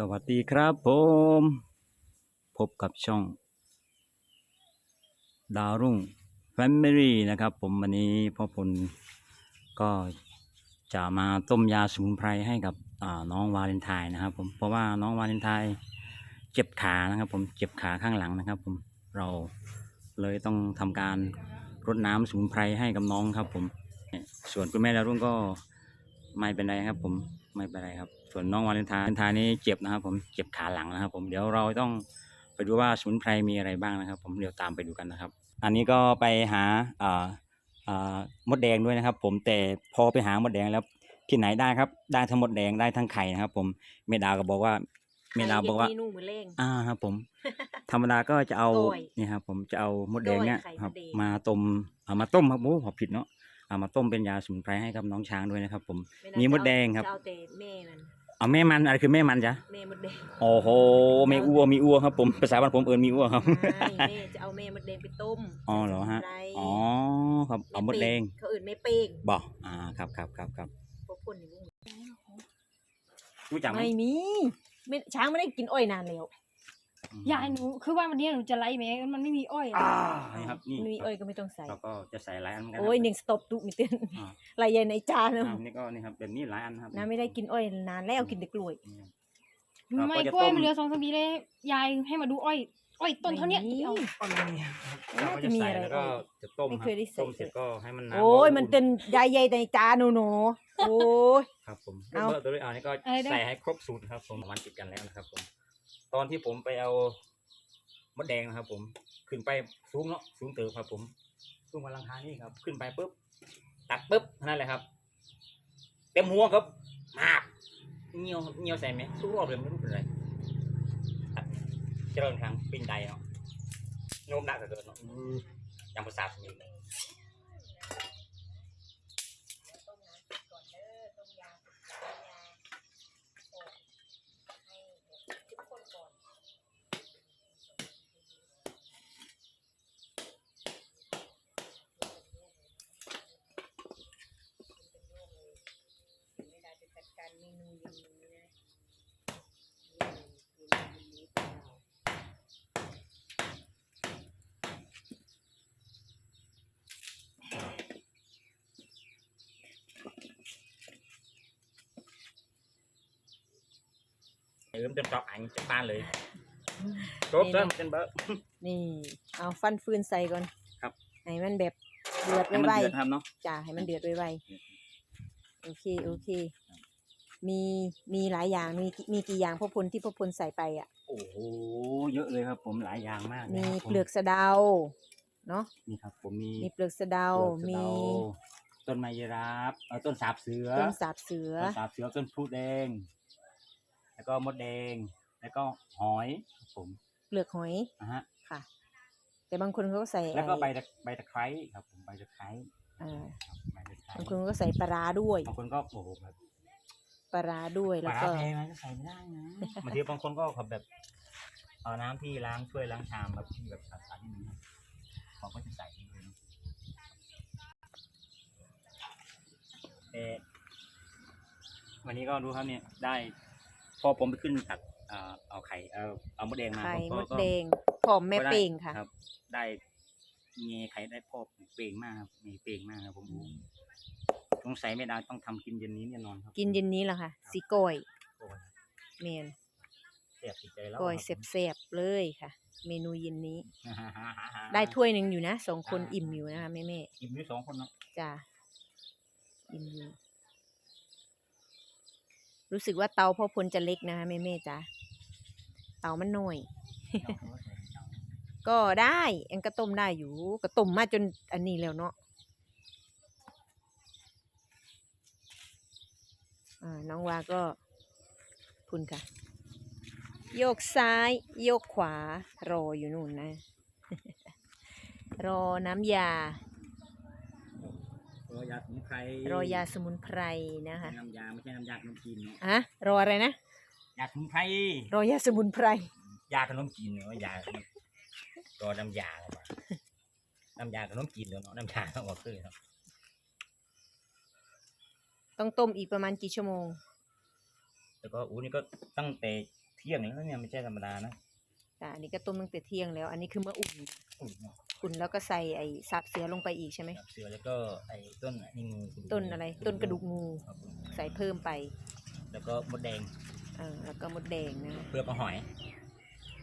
สวัสดีครับผม พบกับช่อง ดาวรุ่งแฟมิลี่นะครับ ผมวันนี้พ่อพลก็จะมาต้มยาสมุนไพรให้กับน้องวาเลนไทน์นะครับ ผมเพราะว่าน้องวาเลนไทน์เจ็บขานะครับ ผมเจ็บขาข้างหลังนะครับ ผมเราเลยต้องทำการรดน้ำสมุนไพรให้กับน้องครับ ผมส่วนคุณแม่ดาวรุ่งก็ไม่เป็นไรครับ ผมไม่เป็นไรครับ ส่วนน้องวาเลนไทน์วาเลนไทน์นี่เจ็บนะครับ ผมเจ็บขาหลังนะครับ ผมเดี๋ยวเราต้องไปดูว่าสมุนไพรมีอะไรบ้างนะครับ ผมเดี๋ยวตามไปดูกันนะครับ อันนี้ก็ไปหาอ่าอ่ามดแดงด้วยนะครับ ผมแต่พอไปหามดแดงแล้วที่ไหนได้ครับ ได้ทั้งมดแดงได้ทั้งไข่นะครับ ผมเมดาวก็บอกว่าเมดาวบอกว่าเมนูมือเล่งอ่าครับผม ธรรมดาก็จะเอาโดยนี่ครับผมจะเอามดแดงเนี่ยโดยไข่ครับมดแดงมาต้มเอามาต้มครับโอ้ผมผิดเนาะเอามาต้มเป็นยาสมุนไพรให้กับน้องช้างด้วยนะครับ ผมไมีมดแดงครับจะเอาแต่แม่มัน เอาแม่มันอะไรคือแม่มันจ๊ะแม่มดแดงโอ้โหแม่อ้วมีอ้วครับผมภาษาบ้านผมเอิญมีอ้วครับใช่แม่จะเอาแม่มดแดงไปต้มอ๋อเหรอฮะใส่อ๋อครับเอามดแดงเขาอื่นไม่เป้งบอกอ่าครับครับครับครับพวกคนนี่รู้จักไหมไม่มีไม่ช้างไม่ได้กินอ้อยนานแล้ว ยายหนูคือว่าวันนี้หนูจะไล่แม่มันไม่มีอ้อยอะอ่านี่ครับนี่ไม่มีอ้อยก็ไม่ต้องใส่เราก็จะใส่หลายอันเหมือนกันโอ้ยหนึ่งสต็อปตุมีเต้นอ่าลายใหญ่ในจานเนอะอ่านี่ก็นี่ครับแบบนี้หลายอันครับน้าไม่ได้กินอ้อยนานแล้วกินแต่กล้วยนี่หนูไม่เราก็จะกล้วยต้มมันเหลือสองสามปีเลยยายให้มาดูอ้อยอ้อยต้นเท่าเนี้ยไม่มีเอาเราก็จะใส่แล้วก็จะต้มไม่คเครับยได้ใส่ต้มเสร็จก็ให้มันน้ำโอ้ยร้มันเป็นใหญ่ใหญ่ในจานหนูหนูโอ้ยครับผมเอาเบอร์ตัวนี้เอานี่ก็ใส่ให้ครบสูตรครับผมวันติดกันแล้วนะครับผม ตอนที่ผมไปเอามดแดงนะครับผมขึ้นไปสูงเนาะสูงเติบครับผมสูงกว่าหลังคานี่ครับ ขึ้นไปปุ๊บตัดปุ๊บนั่นแหละครับ เต็มหัวครับมากเงียวเงียวใส่ไหมทุกรอบเลยไม่รู้เป็นไรเจริญครั้งปิงใดเนาะโน้มหนักเกินเนาะยังภาษาสนิท เริ่มเต็มจอกอันจากบ้านเลยครบเริ่มเป็นเบอร์ นี่ เอาฟันฟืนใส่ก่อนครับ ให้มันแบบเดือดให้มันไวเดือดครับเนาะ ๆจ้าให้มันเดือดไวๆโอเคโอเค มีมีหลายอย่างมีมีกี่อย่างพ่อพลที่พ่อพลใส่ไปอะ โอ้โห เยอะเลยครับผมหลายอย่างมากมีนะครับผมเปลือกสะเดาเนาะนี่ครับ ผมมีมีเปลือกสะเดา เปลือกสะมีเดาต้นไมยราบเออต้นสาบเสือต้นสาบเสือ ต้นสาบเสือต้นพลูแดง แล้วก็มดแดง แล้วก็หอยครับผมเปลือกหอยนะฮะค่ะ แต่บางคนเขาก็ใส่แล้วก็ใบไอ้ตะใบตะไคร้ครับผมใบตะไคร้เอ่อครับใบตะไคร้บางคนก็ใส่ปลาร้าด้วยบางคนก็โอ้โหแบบปลาร้าด้วยปแล้วลาก็แพงนะก็ใส่ไม่ได้นะบางทีบางคนก็ขับแบบ เอาน้ำที่ล้างถ้วยล้างชามแบบที่แบบสะอาดๆนิดนึงครับเขาก็จะใส่ด้วยเนอะแต่วันนี้ก็ดูครับเนี่ยได้พ อผมไปขึ้นตักเอ่อเอาไข่เอาเอามดแดงมาไข่ก็มดก็แดงหอมแม่ก็ได้เป่งค่ะรับ ได้เงยไข่ได้พอเป่งมากครับมีเป่งมากครับผมสงสัยไม่ได้ต้องทำกินเย็นนี้แน่นอนครับ กินเย็นนี้แหละค่ะสีก้อยโอ้ยเมนเสียบติดใจแล้วก้อยครับแซ่บๆเลยค่ะ เมนูเย็นนี้ผมได้ถ้วยหนึ่งอยู่นะสองคนอิ่มอยู่นะคะแม่แม่อิ่มด้วยสองคนเนาะๆจ้าอิ่มอยู่ รู้สึกว่าเตาพ่อพลจะเล็กนะคะแม่แม่ๆจ้าเตามันน้อย ก็ได้เอ็งก็ต้มได้อยู่ก็ต้มมาจนอันนี้แล้วเนาะอ่าน้องวาก็คุณค่ะ โยกซ้าย โยกขวารออยู่นู่นนะ รอน้ำยา รอยาสมุนไพรรอยาสมุนไพรนะคะน้ำยาไม่ใช่น้ำยาขนมจีนเนาะอะรออะไรนะยาสมุนไพรรอยาสมุนไพรยาขนมจีนเนาะยารอน้ำยาเข้ามาน้ำยาขนมจีนเนาะน้ำยาต้องออกคือเนาะต้องต้มอีกประมาณกี่ชั่วโมง แล้วก็อู้นี่ก็ตั้งแต่ที่ยงแล้วเนี่ยไม่ใช่ธรรมดานะ แต่อันนี้ก็ต้มตั้งแต่เที่ยงแล้ว อันนี้คือเมื่ออุ่นอุ้ยเนาะอุ่นแล้วก็ใส่ไอ้สับเสือลงไปอีกใช่ไหมเสือแล้วก็ไอ้ต้นไอ้นี่งูต้นอะไร ต้นกระดูกงู ครับผมใส่เพิ่มไปแล้วก็มดแดงเออแล้วก็มดแดงนะเปลือกหอย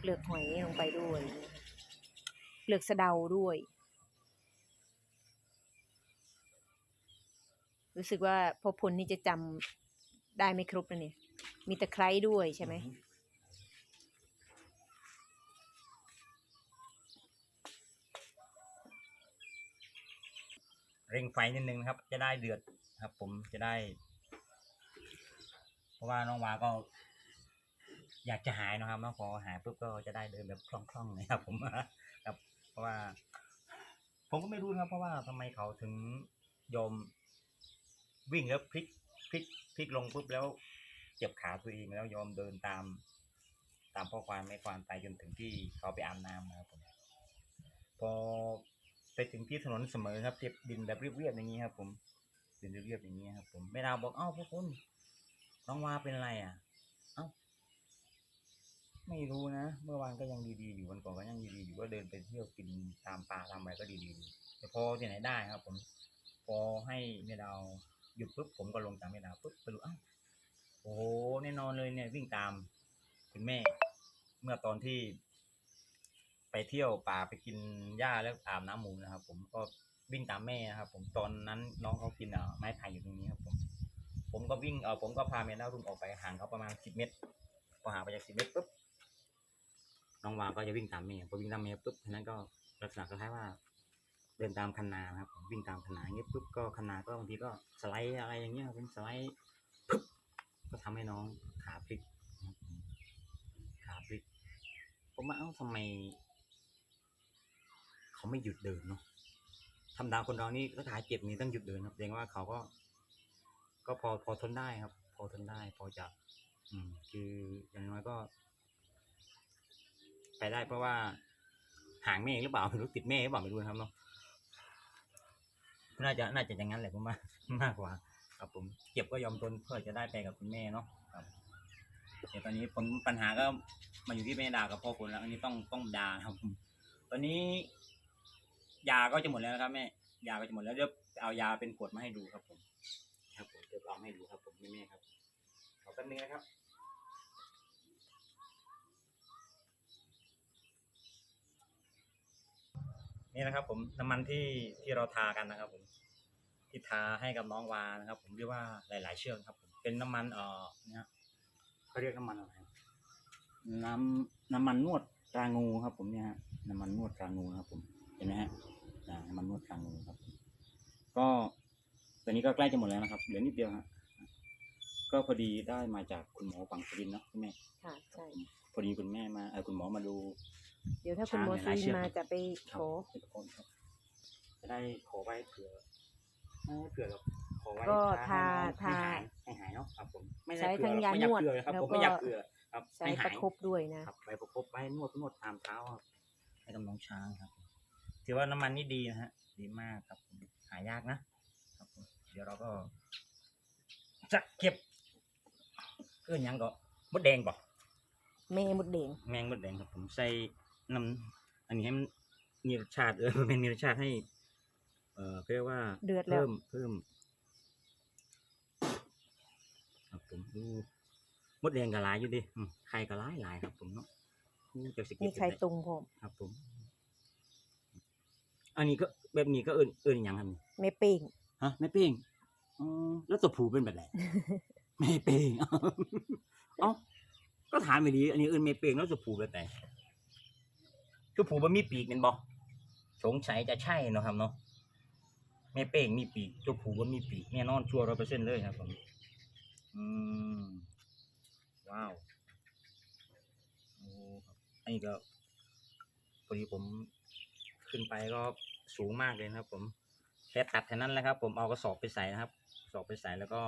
เปลือกหอยลงไปด้วยนะคะเปลือกสะเดาด้วย รู้สึกว่าพอพลนี่จะจำได้ไม่ครบนะเนี่ย มีตะไคร้ด้วยใช่ไหม เร่งไฟนิดนึงนะครับ จะได้เดือดครับ ผมจะได้ เพราะว่าน้องวาก็ อยากจะหายนะครับเนาะพอหายปุ๊บก็จะได้เดินแบบคล่องๆเลยครับ ผมครับ เพราะว่า ผมก็ไม่รู้นะครับ เพราะว่าทำไมเขาถึงยอมวิ่งแล้วพลิกพลิกพลิกลงปุ๊บแล้วเจ็บขาตัวเองแล้วยอมเดินตาม ตามพ่อควานแม่ควานไปจนถึงที่เขาไปอาบน้ำนะครับผมพอ ไปถึงที่ถนนเสมอครับเทียบดินแบบเรียบๆอย่างนี้ครับ ผมดินเรียบๆอย่างนี้ครับ ผมแม่ดาวบอกเอ้าพวกคุณน้องวาเป็นอะไรอะ เอ้าไม่รู้นะเมื่อวานก็ยังดีๆอยู่วันก่อนก็ยังดีๆอยู่ก็เดินไปเที่ยวกินตามป่าตามอะไรก็ดีๆแต่พอที่ไหนได้ครับ ผม พอให้แม่ดาวหยุดปุ๊บผมก็ลงตามแม่ดาวปุ๊บไปดูอ้าวโอ้โหแน่นอนเลยเนี่ยวิ่งตามคุณแม่ เมื่อตอนที่ ไปเที่ยวป่าไปกินหญ้าแล้วอาบน้ำหมูนะครับ ผมก็วิ่งตามแม่นะครับ ผมตอนนั้นน้องเขากินเอ่อไม้ไผ่อยู่ตรงนี้ครับ ผม ผมก็วิ่งเออผมก็พาแม่ดารุ่งออกไปห่างเขาประมาณสิบเมตรพอห่างไปจากสิบเมตรปุ๊บน้องวาก็จะวิ่งตามแม่พอวิ่งตามแม่ปุ๊บทีนั้นก็ลักษณะคล้ายว่า เดินตามคันนาครับผมวิ่งตามคันนาเงี้ยปุ๊บก็คันนาก็บางทีก็สไลด์อะไรอย่างเงี้ยเป็นสไลด์ปุ๊บก็ทำให้น้องขาพลิกขาพลิกผมว่าเอ้าทำไม เขาไม่หยุดเดินเนาะธรรมดาคนเรานี่ถ้าขาเจ็บนี่ต้องหยุดเดินครับแสดงว่าเขาก็ ก็พอพอทนได้ครับ พอทนได้ พอจะอืม คืออย่างน้อยก็ ไปได้เพราะว่าห่างแม่หรือเปล่าไม่รู้ติดแม่หรือเปล่าไม่รู้นะครับเนาะน่าจะน่าจะอย่างนั้นแหละผมว่ามากกว่า ครับผมเจ็บก็ยอมทนเพื่อจะได้ไปกับคุณแม่เนาะครับเดี๋ยวตอนนี้ผลปัญหาก็มาอยู่ที่แม่ดากับพ่อคุณแล้ว อันนี้ต้องต้องดาครับผมตอนนี้ ยาก็จะหมดแล้วนะครับแม่ ยาก็จะหมดแล้วเดี๋ยวเอายาเป็นขวดมาให้ดูครับผม ครับผมเดี๋ยวเอาให้ดูครับผมแม่แม่ครับขอแป๊บนึงนะครับนี่นะครับผมน้ำมันที่ที่เราทากันนะครับผมที่ทาให้กับน้องวานะครับ ผมเรียกว่าหลาย ๆ เชือกครับผมเป็นน้ำมันเอ่อเนี่ยเขาเรียกน้ำมันอะไรครับน้ำน้ำมันนวดตรางูครับ ผมเนี่ยฮะน้ำมันนวดตรางูนะครับผมเห็นไหมฮะอ่าน้ำมันนวดตรางูครับ ก็ตัวนี้ก็ใกล้จะหมดแล้วนะครับ เหลือนิดเดียวฮะก็พอดีได้มาจากคุณหมอฝั่งสุรินทร์เนาะคุณแม่ค่ะใช่พอดีคุณแม่มาเออคุณหมอมาดู เดี๋ยวถ้าคุณหมอช้างซีหลายๆเชือกนมาจะไปคขรับอเป็นคนครับจะได้ขอไว้เผื่อไม่ให้เผื่อหรอกขอไว้ก็ให้ทาน้องให้หายให้หายเนาะครับผมไม่ใช้ได้เผื่อทั้งหรอกยาไม่อยากนวดเผื่อครับแล้วผมก็ไม่อยากเผื่อครับใช้ให้ปหาระยคบด้วยนะครับไปประคบไว้นวดนวดตามเท้าครับให้กับน้องช้างครับ ถือว่าน้ำมันนี่ดีนะฮะ ดีมากครับผมหายากนะครับผมเดี๋ยวเราก็ จะเก็บเอื้อนหยังก็มดแดงบ่แม่มดแดงแมงมดแดงครับ ผมใส่น้ำอันนี้ให้มันมีรสชาติเออมันเป็นมีรสชาติให้ เอ่อเรียกว่าเดือดแล้วเพิ่มเพิ่มครับผมดูมดแดงก็หลายอยู่ดิอืมไข่ก็หลายหลายครับ ผมเนาะอู้เจะสกิมีไข่ตุงผมครับผม อันนี้ก็แบบนี้ก็เอินเอินอย่างครับแม่เป้งฮะแม่เป้งอ๋อแล้วตัวผูเป็นแบบไหน แม่เป้ง เอ้าก็ถามไปดีอันนี้เอินแม่เป้งแล้วตัวผูแบบไหนตัวผูมันมีปีกเป็นบ่สงสัยจะใช่เนาะครับเนาะแม่เป้งมีปีกตัวผูก็มีปีกแน่นอนชัวร์ร้อยเปอร์เซ็นต์เลยครับผมอืมว้าวโอ้ครับอันนี้ก็พอดีผม ขึ้นไปก็สูงมากเลยนะครับ ผมแค่ตัดแค่นั้นแหละครับ ผมเอากระสอบไปใส่นะครับกระสอบไปใส่แล้วก็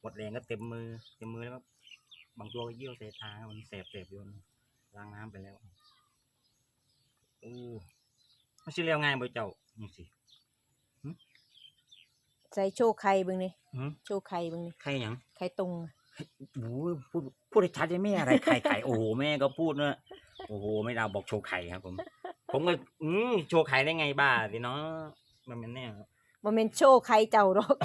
หมดแรงก็เต็มมือเต็มมือแล้วก็บางตัวก็เยี่ยวใส่ตาครับมันแสบแสบอยู่นะล้างน้ำไปแล้วโอ้ไม่ใช่เรียวง่ายบ่เจ้านี่สิใส่โชว์ไข่เบิ่งนี่หืมโชว์ไข่เบิ่งนี่ใครหยังไข่ตุงโอ้ยพูดพูดให้ชัดเลยแม่อะไรไข่ไข่โอ้โหแม่ก็พูดว่าโอ้โหไม่ดาวบอกโชว์ไข่ครับผม ผมก็ อืมโชว์ไข่ได้ไงบ้าสิเนาะมันเป็นแน่ครับโมเมนต์โชว์ใครเจ้าหรอก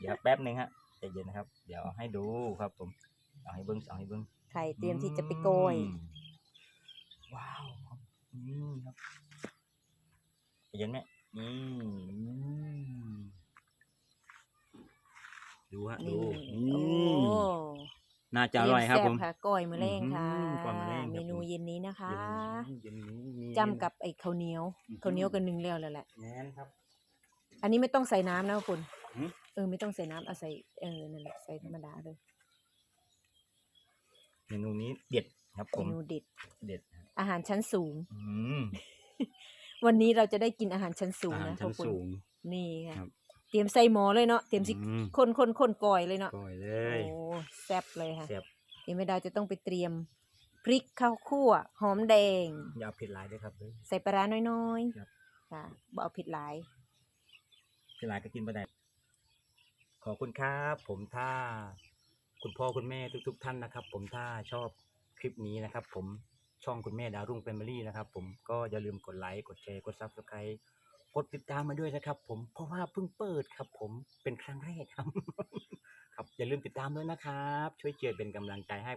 เดี๋ยวแป๊บหนึ่งฮะใจเย็นนะครับ เดี๋ยวเอาให้ดูครับผม เอาให้เบิ้งเอาให้เบิ้งใครเตรียมที่จะไปโกยอืมว้าวครับอืมครับใจเย็นไหมอืมอืมดูฮะดูนี่อืโอ้ม น่าจะอร่อยครับเตผมมแซ่ค่ะก้อยมือแรงค่ะอืมก้อยมื้อแลงครับเมนูผมเย็นนี้นะคะเย็นนี้มีจำกับไอ้ข้าวเหนียวอืมข้าวเหนียวกันหนึ่งแล้วแล้วแหละ แน่นครับ อันนี้ไม่ต้องใส่น้ำนะคุณหืม เออไม่ต้องใส่น้ำเอาใส่เออนั่นแหละใส่ธรรมดาเลยเมนูนี้เด็ดครับผเมมนูเด็ดเด็ดครับอาหารชั้นสูง อืมวันนี้เราจะได้กินอาหารชั้นสูงอาหารนะชั้นพวกคุณสูง นี่ค่ะครับ เตรียมใส่หมอเลยเนาะเตรียมสิอืม คนคนคนก่อยเลยเนาะก่อยเลยโอ้แซ่บเลยค่ะเสียบเดี๋ยวแม่ดาวจะต้องไปเตรียมพริกข้าวคั่วหอมแดง อย่าเอาเผ็ดหลายด้วยครับเด้อ ใส่ปลาร้าน้อยครับ ๆค่ะบ่เอาเผ็ดหลายเผ็ดหลายก็กินไปได้ขอบคุณครับ ผมถ้า คุณพ่อคุณแม่ทุก ๆ ท่านนะครับ ผมถ้าชอบคลิปนี้นะครับ ผมช่องคุณแม่ดาวรุ่งแฟมิลี่นะครับ ผมก็อย่าลืมกดไลค์กดแชร์กดซับสไครต์ กดติดตามมาด้วยนะครับ ผมเพราะว่าเพิ่งเปิดครับ ผมเป็นครั้งแรกครับ ครับอย่าลืมติดตามด้วยนะครับ ช่วยเจียเป็นกำลังใจให้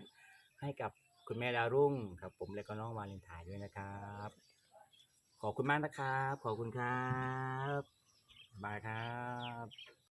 ให้กับคุณแม่ดาวรุ่งครับ ผมและก็น้องวาเลนไทน์ด้วยนะครับ ขอบคุณมากนะครับ ขอบคุณครับบายครับ